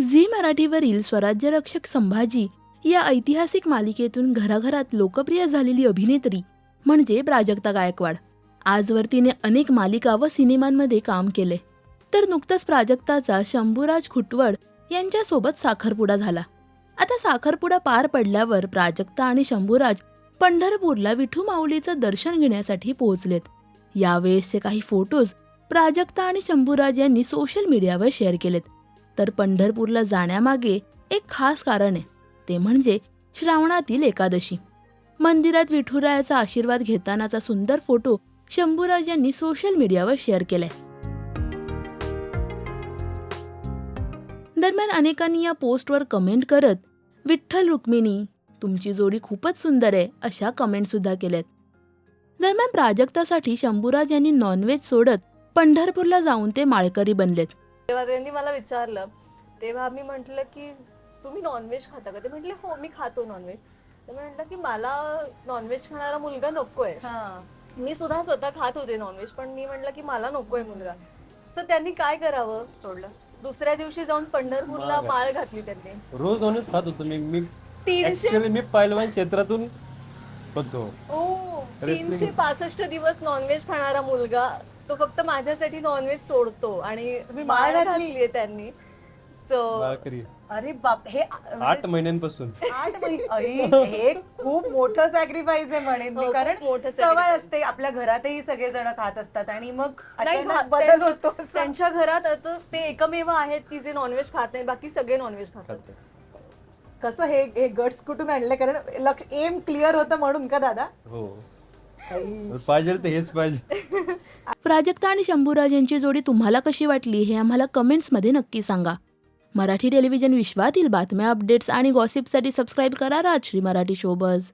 Zee मराठीवरील स्वराज्य रक्षक संभाजी या ऐतिहासिक मालिकेतून घराघरात लोकप्रिय झालेली अभिनेत्री म्हणजे प्राजक्ता गायकवाड. आजवर तिने अनेक मालिका व सिनेमांमध्ये काम केले. तर नुकताच प्राजक्ताचा शंभूराज खुटवड यांच्यासोबत साखरपुडा झाला. आता साखरपुडा पार पडल्यावर प्राजक्ता आणि शंभूराज पंढरपूरला विठू माऊलीचं दर्शन घेण्यासाठी पोहोचलेत. यावेळेसचे काही फोटोज प्राजक्ता आणि शंभूराज यांनी सोशल मीडियावर शेअर केलेत. तर पंढरपूरला जाण्यामागे एक खास कारण आहे. ते म्हणजे श्रावणातील एकादशी. मंदिरात विठुरायाचा आशीर्वाद घेतानाचा सुंदर फोटो शंभूराज यांनी सोशल मीडियावर शेअर केलाय. दरम्यान अनेकांनी या पोस्टवर कमेंट करत विठ्ठल रुक्मिणी तुमची जोडी खूपच सुंदर आहे अशा कमेंट सुद्धा केल्यात. दरम्यान प्राजक्तासाठी शंभूराज यांनी नॉनव्हेज सोडत पंढरपूरला जाऊन ते माळकरी बनलेत. तेव्हा त्यांनी मला विचारलं तेव्हा मी म्हटलं की तुम्ही नॉनव्हेज खाता का? ते म्हटले हो मी खातो नॉनव्हेज तर मी म्हटलं की मला नॉनव्हेज खाणारा मुलगा नकोय. मी सुद्धा स्वतः खात होते नॉनव्हेज पण मी म्हटलं की मला नकोय मुलगा. सो त्यांनी काय करावं? सोडलं. दुसऱ्या दिवशी जाऊन पंढरपूरला माळ माळ घातली त्यांनी. रोज नॉनव्हेज खात होतो मी. मी तीनशे मी पहिलवान क्षेत्रातून होतो. ओ तीनशे पासष्ट दिवस नॉनव्हेज खाणारा मुलगा. तो फक्त माझ्यासाठी नॉनव्हेज सोडतो आणि तुम्ही माळ माळ घातली? घातलीये त्यांनी सो अरे बाप हे आठ महिन्यांपासून आठ महिने अरे, हे खूप मोठं सॅक्रिफाईस आहे म्हणेन हो, मी खूप कारण मोठं सवय sacrifice. असते आपल्या घरातही सगळे जण खात असतात आणि मग नाही अचानक खात. बदल त्यांच्या- होतो असं. त्यांच्या घरात आता ते एकमेव आहेत की जे नॉनव्हेज खात नाही बाकी सगळे नॉनव्हेज खातात खाते. कसं हे हे गट्स कुठून आणले कारण लक्ष एम क्लिअर होतं म्हणून का दादा हो पाहिजे तर हेच पाहिजे प्राजक्ता आणि शंभूराज यांची जोडी तुम्हाला कशी वाटली हे आम्हाला कमेंट्समध्ये नक्की सांगा. मराठी टेलिव्हिजन विश्वातील बातम्या अपडेट्स आणि गॉसिपसाठी सबस्क्राईब करा राजश्री मराठी शोबज